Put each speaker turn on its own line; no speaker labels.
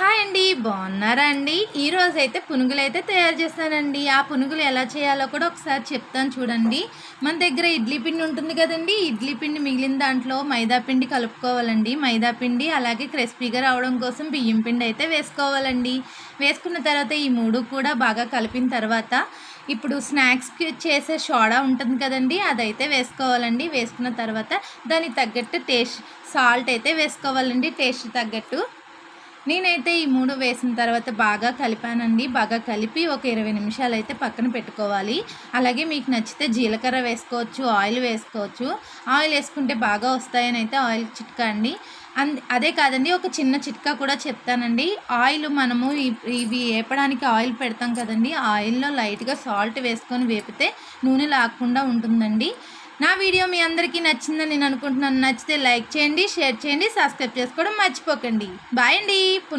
Hi అండి బాగున్నారా అండి? ఈరోజు అయితే పునుగులు అయితే తయారు చేస్తానండి. ఆ పునుగులు ఎలా చేయాలో కూడా ఒకసారి చెప్తాను చూడండి. మన దగ్గర ఇడ్లీ పిండి ఉంటుంది కదండి. ఇడ్లీ పిండి మిగిలిన దాంట్లో మైదా పిండి కలుపుకోవాలండి. మైదా పిండి అలాగే క్రిస్పీగా రావడం కోసం బియ్యం పిండి అయితే వేసుకోవాలండి. వేసుకున్న తర్వాత ఈ మూడు కూడా బాగా కలిపిన తర్వాత ఇప్పుడు స్నాక్స్కి చేసే సోడా ఉంటుంది కదండి అదైతే వేసుకోవాలండి. వేసుకున్న తర్వాత దానికి తగ్గట్టు టేస్ట్ సాల్ట్ అయితే వేసుకోవాలండి టేస్ట్ తగ్గట్టు. నేనైతే ఈ మూడు వేసిన తర్వాత బాగా కలిపానండి. బాగా కలిపి ఒక ఇరవై నిమిషాలు అయితే పక్కన పెట్టుకోవాలి. అలాగే మీకు నచ్చితే జీలకర్ర వేసుకోవచ్చు ఆయిల్ వేసుకోవచ్చు. ఆయిల్ వేసుకుంటే బాగా వస్తాయని అయితే ఆయిల్ చిట్కా అండి. అదే కాదండి ఒక చిన్న చిట్కా కూడా చెప్తానండి. ఆయిల్ మనము ఇ- ఇవి వేపడానికి ఆయిల్ పెడతాం కదండి ఆయిల్లో లైట్గా సాల్ట్ వేసుకొని వేపితే నూనె లాగకుండా ఉంటుందండి. నా వీడియో మీ అందరికీ నచ్చిందని నేను అనుకుంటున్నాను. నచ్చితే లైక్ చేయండి షేర్ చేయండి సబ్స్క్రైబ్ చేసుకోవడం మర్చిపోకండి. బాయ్ అండి. పునుగు